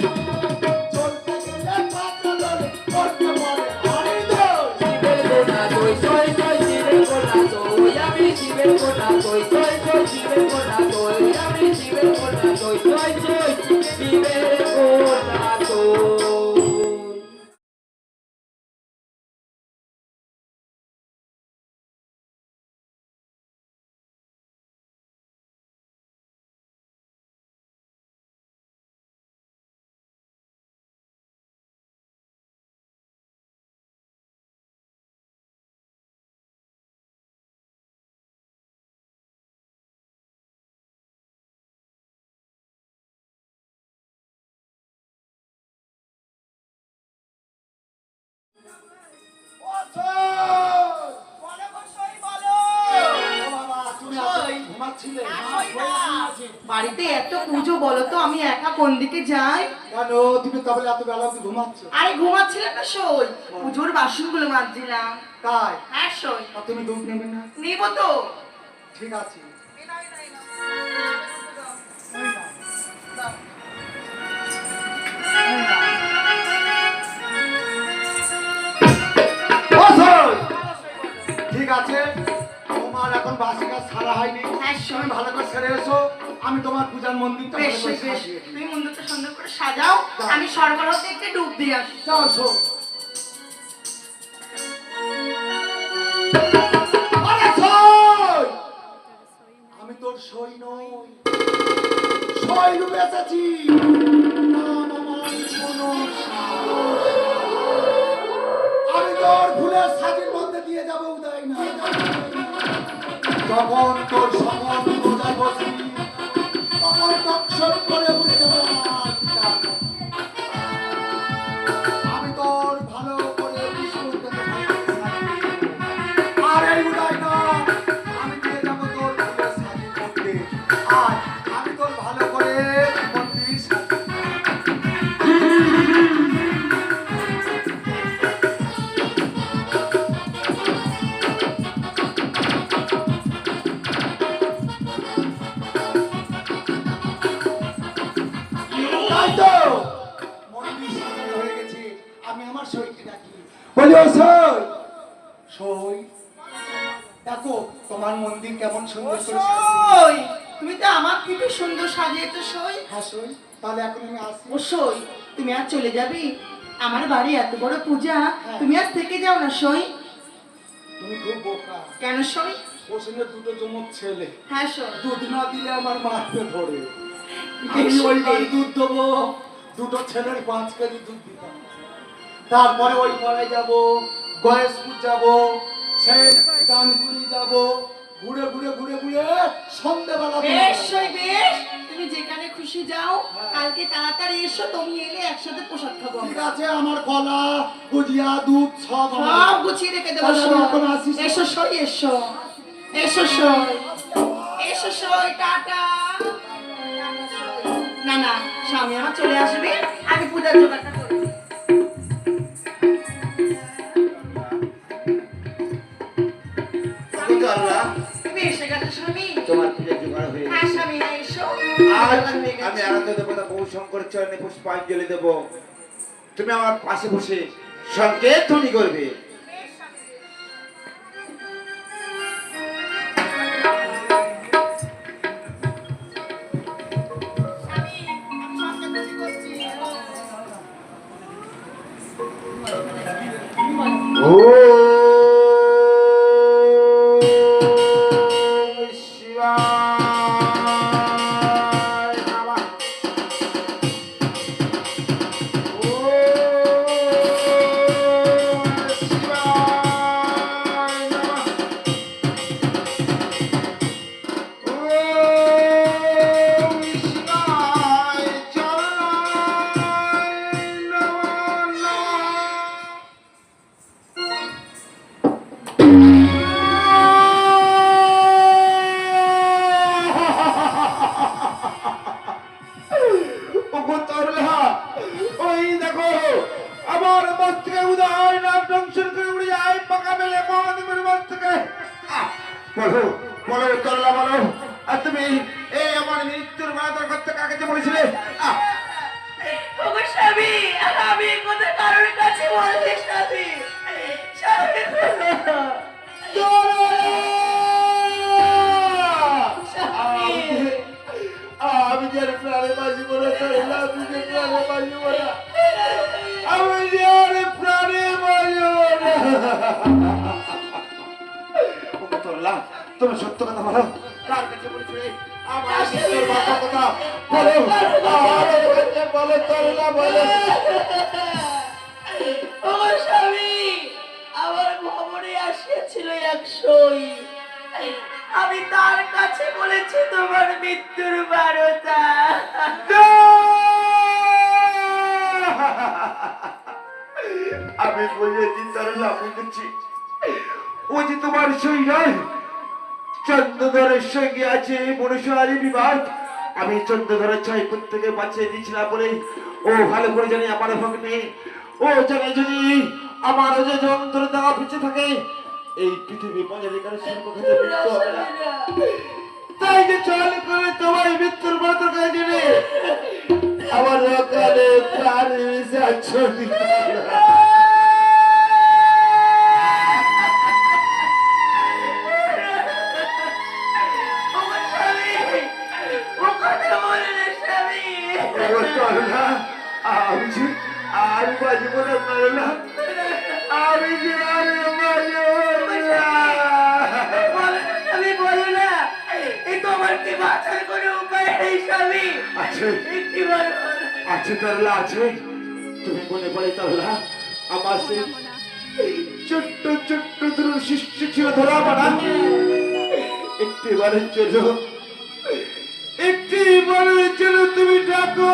Thank you. বাড়িতে এত পুজো বলো তো আমি একা কোন দিকে যাই? কেন? তুমি তবে এত বেলা ঘুমাচ্ছ। আরে ঘুমাচ্ছিলাম না সই। পুজোর বাসনগুলো মাজছিলাম। তাই? হ্যাঁ সই। তুমি দুধ নেবে না? নেব তো। ঠিক আছে। ঠিক আছে। এখন বাসি কাজ সারা হয়নি। হ্যাঁ তুমি ভালো করে সেরে এসো। আমি তোমার পূজার মন্দিরটা বেশ বেশ। তুমি মন্দিরটা সুন্দর করে সাজাও। আমি সরবরাহতে একটু ডুব দিয়ে আসি। যাও সই! আমি তোর সই নই। সই রূপে এসেছি। নাম আমার শোনো সাহস। আমি তোর ফুলের সাজির মধ্যে দিয়ে যাব উদয় না। যখন তোর সমন বোঝায় বসি তখন দক্ষণ করে উঠে যাবে সুন্দর করে সই! তুমি তো আমার থেকে সুন্দর সাজিয়েছো সই! হ্যাঁ সই। তাহলে এখন আমি আসি। ও সই! তুমি আর চলে যাবি? আমার বাড়ি এত বড় পূজা তুমি আজ থেকে যাও না সই? তুমি খুব বোকা। কেন সই? দুটো চমক ছেলে হ্যাঁ সই। দুধ না দিলে আমার মারতে ধরে। আমি ওই বাড়ি দুধ দেবো। দুটো ছেলের পাঁচ কেজি দুধ দিতাম। তারপরে ওই পাড়ায় যাব গয়েশপুর যাব সেই ডানকুড়ি যাব ঘুরে ঘুরে ঘুরে ঘুরে সন্ধ্যেবেলা বেশ বেশ। তুমি যেখানে খুশি যাও কালকে তাড়াতাড়ি এসো তুমি এলে একসাথে প্রসাদ খাব ঠিক আছে আমার কলা গুজিয়া দুধ সব। সব গুছিয়ে রেখে দেবো। এসো সই এসো। এসো সই। এসো সই টাটা। না না স্বামী আমার চলে আসবে। আমি পূজার জোগাড়টা আমি। আনন্দ দেবতা বহু শঙ্কর চরণে পুষ্পাঞ্জলি দেব তুমি আমার পাশে বসে সংকেত ধ্বনি করবে বলো। আমার স্বামী আমার ভবনে আসিয়াছিল একশোই আমি তার কাছে বলেছি তোমার মৃত্যুর বারোটা। আমি বুঝেছি তাহলে বুঝেছি। ও যে তোমার সই নয় চন্দ্রধরের সঙ্গে আছে মনুষ্যারি বিবাদ। আমি চোদ্দ ধরে ছয় ফুট থেকে বাঁচিয়ে দিয়েছিলাম বলে ও ভালো করে জানি আমার ভগ্নে ও জানে যদি আমার যে যন্ত্র দেওয়া পিছিয়ে থাকে, এই পৃথিবী বাজারে হবে না। তাই যে চল করে তোমার মৃত্যুর ব্রত কাজে আমার অকালে প্রাণ মিশে আছে আছে। তুমি মনে পড়ে তারলা আমার সেই ছোট্ট ছোট্ট দুটো শিষ্য ছিল ধরা মানা একটি বারের জন্য, একটি বারের জন্য তুমি ডাকো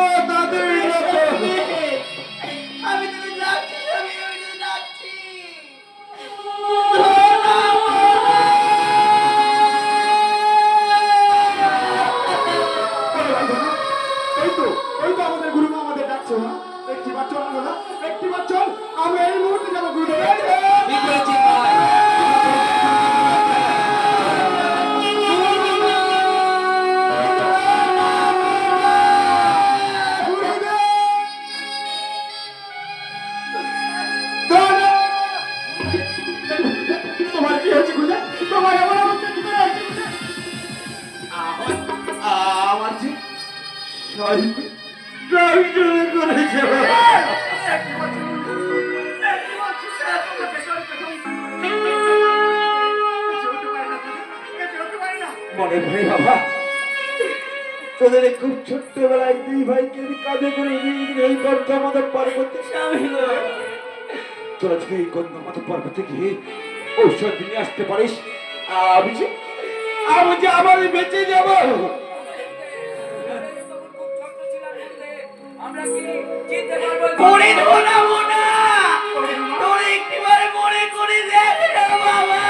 ছোট্টবেলায় দুই ভাইকে কাঁধে করে এই গন্ধমাদক পর্বতে স্বামী গো তোরা যদি এই গন্ধমাদক পর্বতে গিয়ে ঔষধ নিয়ে আসতে পারিস? আমি যে আমি যে আবার বেঁচে যাব। করে ধরাবো না তোরে একটিবারে মনে করে দেখ না বাবা।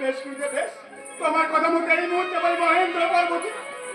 বেশ গুরুদেব বেশ। তোমার কথা মতো এই মুহূর্তে ওই মহেন্দ্র পর্বতে।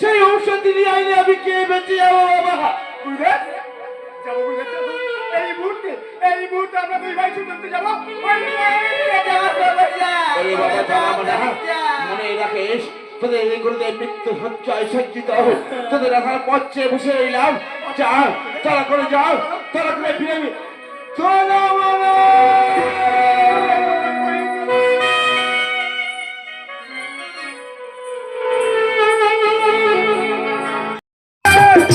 সেই ঔষধি নিয়ে আইনে আমি কে বেঁচে যাব বাবা? গুরুদেব যাব গুরুদেব এই মুহূর্তে এই মুহূর্তে আমরা দুই ভাই ছুটতে যাব। মনে রাখিস তোদের এই মৃত্যু সঞ্চয় সজ্জিত তোদের এখন বসে রইলাম। তারা করে যাও তারা করে ফিরে চলো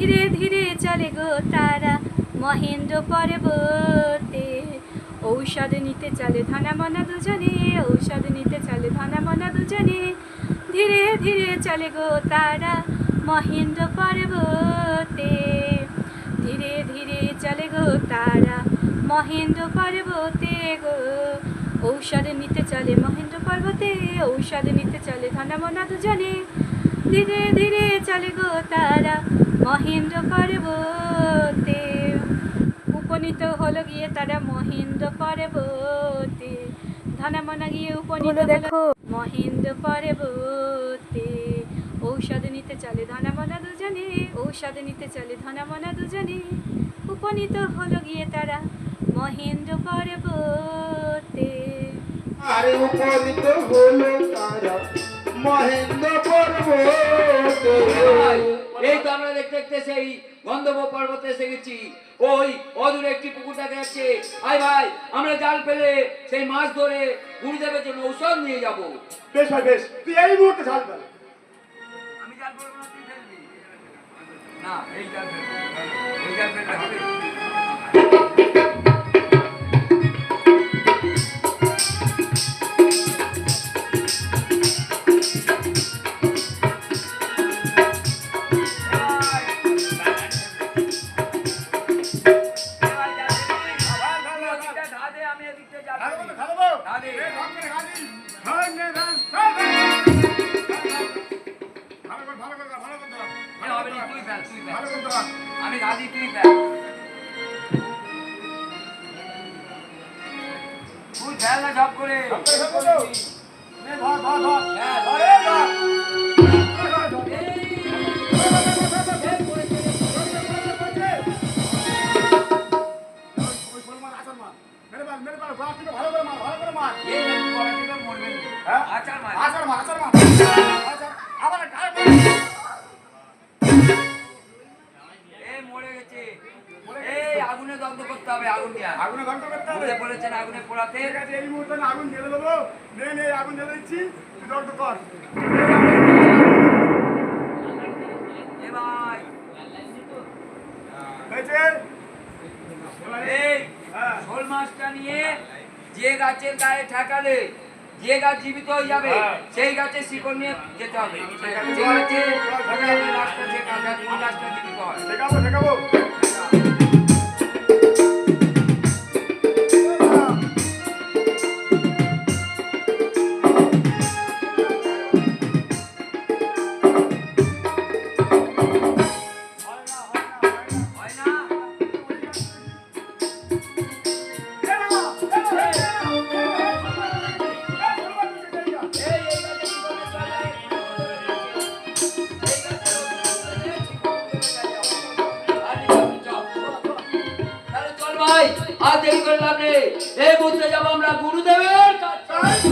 ধীরে ধীরে চলে গো তারা। মহেন্দ্র পর্বতে ঔষধ নিতে চলে ধনা মনা দুজনে, ঔষধ নিতে চলে ধনা মনা দুজনে। ধীরে ধীরে চলে গো তারা মহেন্দ্র পর্বতে ধীরে ধীরে চলে গো তারা মহেন্দ্র পর্বতে গো। ঔষধ নিতে চলে মহেন্দ্র পর্বতে ঔষধ নিতে চলে ধনা মনা দুজনে। ধীরে ধীরে চলে গো তারা মহেন্দ্র পর্বতে উপনীত হলো গিয়ে তারা মহেন্দ্র পর্বতে ধনা মনা গিয়ে উপনীত দেখো। মহেন্দ্র পর্বতে ঔষধ নিতে চলে ধনা মনা দুজনে ঔষধ নিতে চলে ধনা মনা দুজনে। উপনীত হলো গিয়ে তারা মহেন্দ্র পর্বতে আরে উপনীত হলো তারা মহেন্দ্র পর্বতে এই তো আমরা দেখতে দেখতে সেই গন্ধব পর্বতে এসে গেছি ওই অদূরে একটি পুকুর দেখা যাচ্ছে। আই ভাই আমরা জাল ফেলে সেই মাছ ধরে গুরুদেবের জন্য ঔষধ নিয়ে যাব। বেশ ভাই বেশ। তুই এই মুহূর্তে জাল ফেল। আমি জাল ফেলব না তুই ফেলবি। না এই জাল ফেলবি। এই জাল ফেললে দগ্ধ কর হ্যাঁ। শোল মাছটা নিয়ে যে গাছের গায়ে ঠেকালে যে গাছ জীবিত হয়ে যাবে হ্যাঁ। সেই গাছের শিকড় নিয়ে যেতে হবে। যে গাছে জল- যে গাছটা জীবিত শেখাবো শেখাবো হয় আর দেরি করে লাভ নেই এই মুহূর্তে যাব আমরা গুরুদেবের কাছে।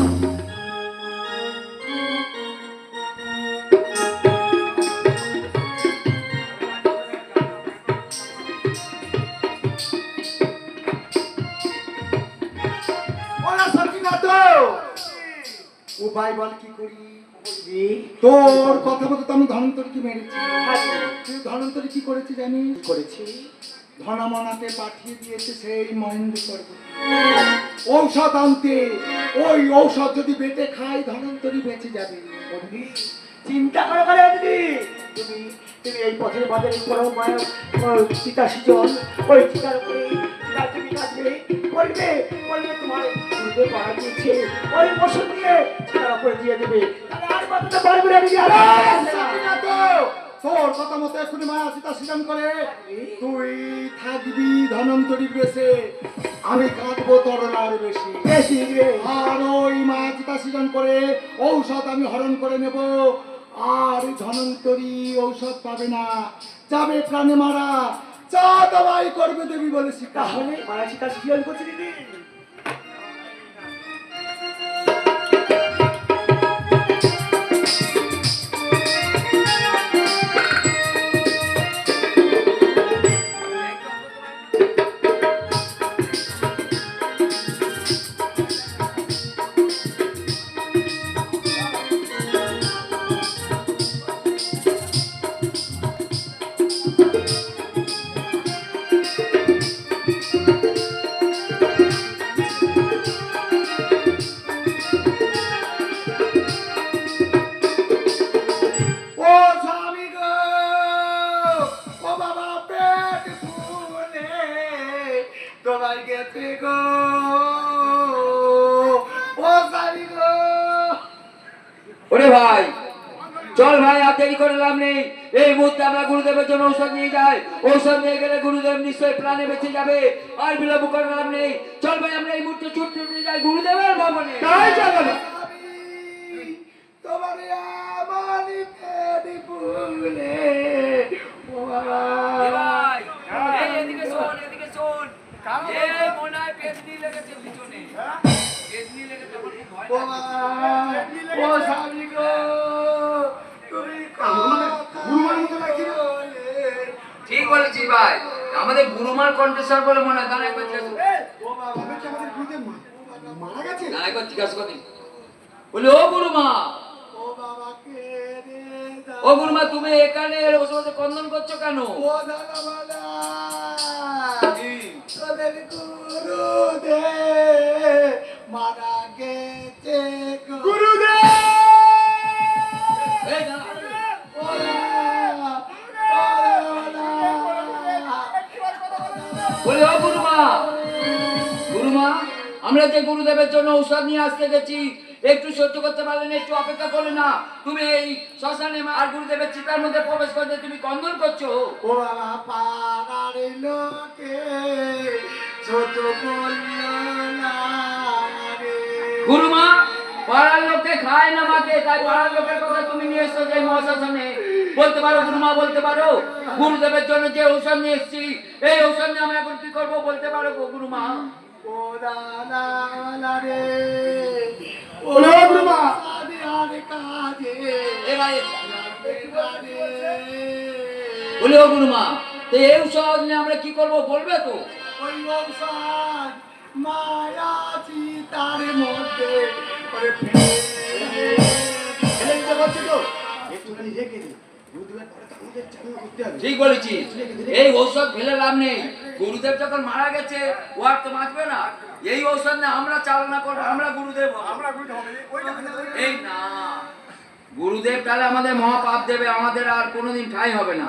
উপায় বল কি করি? তোর কথা মতো তো আমি ধনন্তরীকে মেরেছি। তুই ধনন্তরী কি করেছি জানি করেছি। ধনমনাকে পাঠিয়ে দিয়েছে সেই মহেন্দ্র পর্বত ঔষধ আনতে ওই ঔষধ যদি বেটে খাই ধনন্তরী বেঁচে যাবে চিন্তা করো করে দিদি তুমি তুমি এই পথের বাজারে করো ওই চিতার উপরে চিতা তুমি কাটবে করবে করবে তোমার দুধে পাড়া দিয়েছে ওই ওষুধ দিয়ে চিতার উপরে দিয়ে দেবে তাহলে আর বাঁচাতে পারবে না দিদি আর পারবে না। তোর কথা মতো এক্ষুনি মায়া সীতা সৃজন করে। তুই থাকবি ধনন্তরীর বেশে আমি কাঁদবো তরলার বেশি। বেশি আর ওই মায়া চিতা সৃজন করে ঔষধ আমি হরণ করে নেব। আর ধনন্তরী ঔষধ পাবে না। যাবে প্রাণে মারা। চা দাবাই করবে দেবী বলে শিক্ষা তাহলে মায়া চিতা সিজন করছে দিদি। ওরে ভাই চল ভাই আর দেরি করে লাভ নেই। এই মুহূর্তে আমরা গুরুদেবের জন্য ঔষধ নিয়ে যাই। ঔষধ নিয়ে গেলে গুরুদেব নিশ্চয়ই প্রাণে বেঁচে যাবে। আর বিলম্ব করে লাভ নেই। চল ভাই আমরা এই মুহূর্তে ছুটতে নিয়ে যাই গুরুদেবের ভবনে। তাই চলো তোমার আমানি পেটি ফুলে ও ভাই, এদিকে শোন, এদিকে শোন। এ মনে হয় পেতনি লেগেছে পিছনে। ও লাগছে। বাবা, ও স্বামী গো তুমি গুরুমার মতো লাগছে না? ঠিক বলেছিস ভাই। আমাদের গুরুমার কণ্ঠস্বর বলে মনে হয় একবার জিজ্ঞাসা ও একবার জিজ্ঞাসা করি বলি গুরুমা! ও বাবা কে রে ও গুরুমা তুমি এখানে বসে কন্দন করছ কেন? গুরু মারা গেছে গো। এই দাঁড়া। বলি ও গুরুমা গুরুমা আমরা যে গুরুদেবের জন্য ঔষধ নিয়ে আসতে গেছি একটু সহ্য করতে পারলে না একটু অপেক্ষা করলে না। তুমি এই শ্মশানে আর গুরুদেবের চিতার মধ্যে প্রবেশ করতে তুমি কন্দন করছ? ও বাবা পাড়ার লোকে ছোট বলল না। গুরুমা পাড়ার লোকে খায় না মাকে তাই পাড়ার লোকের কথা তুমি নিয়ে এসছো যে মহাশাসনে। বলতে পারো গুরুমা বলতে পারো। গুরুদেবের জন্য যে ঔষধ নিয়ে এসছি এই ঔষধ নিয়ে আমরা এখন কি করব বলতে পারো গো গুরুমা? ও দাদা রে। ও গুরুমা। বলি ও গুরুমা তো এই ঔষধ নিয়ে আমরা কি করব বলবে তো? ওই ঔষধ মায়া চিতার মধ্যে ওরে ফেলে ফেলে দিতে পারছি তো। একটুখানি রেখে দিই গুরুদেবের পরে তো আমাদের চালনা করতে হবে। ঠিক বলেছিস। এই ঔষধ ফেলে লাভ নেই। গুরুদেব যখন মারা গেছে ও আর তো বাঁচবে না। এই ঔষধ নিয়ে আমরা চালনা করব আমরা গুরুদেব আমরা এই না। গুরুদেব তাহলে আমাদের মহাপাপ দেবে আমাদের আর কোনোদিন ঠাই হবে না।